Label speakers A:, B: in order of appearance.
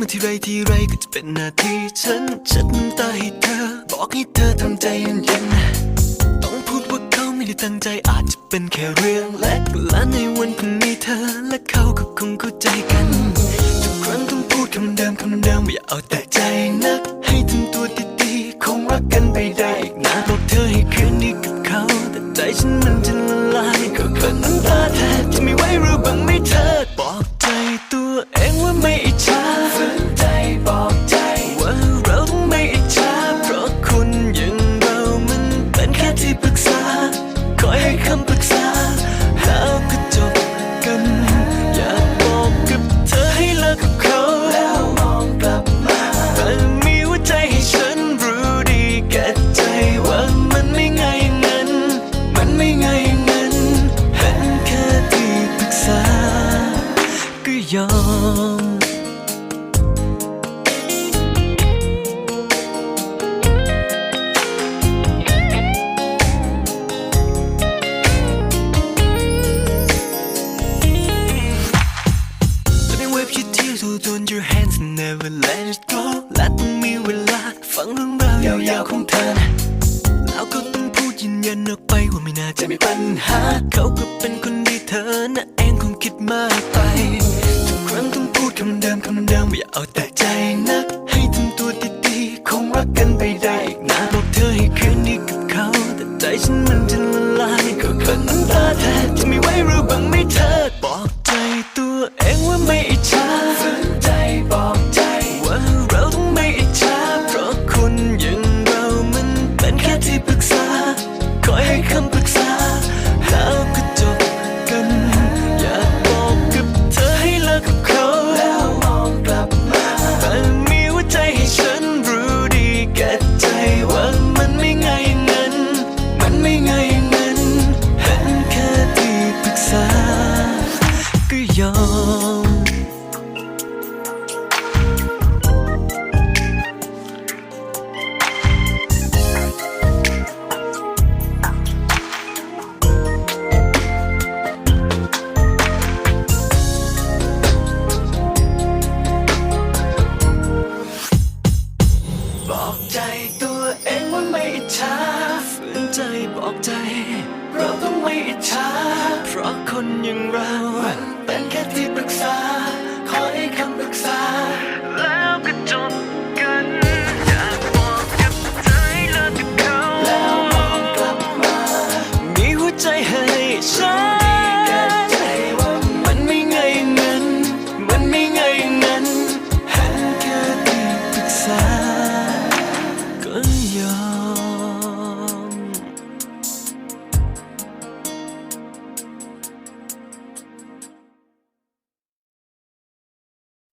A: มาที่ไรที่ไรก็จะเป็นหน้าที่ฉันฉันน้ำตาให้เธอ บอกให้เธอทำใจเย็นๆต้องพูดว่าเขาไม่ได้ตั้งใจอาจจะเป็นแค่เรื่องเล็กและในวันพรุ่งนี้เธอและเขาก็คงเข้าใจกันทุกครั้งต้องพูดคำเดิมคำเดิมว่าอย่าเอาแต่ใจนัก ให้ทำตัวดีๆคงรักกันไปได้อีกนานบอกเธอให้คืนดีกับเขา แต่ใจฉันมันจะละลายก็เกินน้ำตาแทบจะไม่ไหวรู้บ้างไหมเธอ ยอม Let me whip you tears hold on your hands and never let it go และต้องมีเวลาฟังเรื่องราวยาวๆของเธอแล้วก็ต้องพูดยืนยันออกไปว่าไม่น่าจะมีปัญหา เขาก็เป็นคนดีเธอน่ะเองคงคิดมากไป พูดคำเดิมคำเดิมอย่าเอาแต่ใจนัก ให้ทำตัวดีๆคงรักกันไปได้อีกนานบอกเธอให้คืนดีกับเขา แต่ใจฉันมันจะ ใจบอกใจ เราต้องไม่อิจฉาเพราะคนอย่างเรา มันเป็นแค่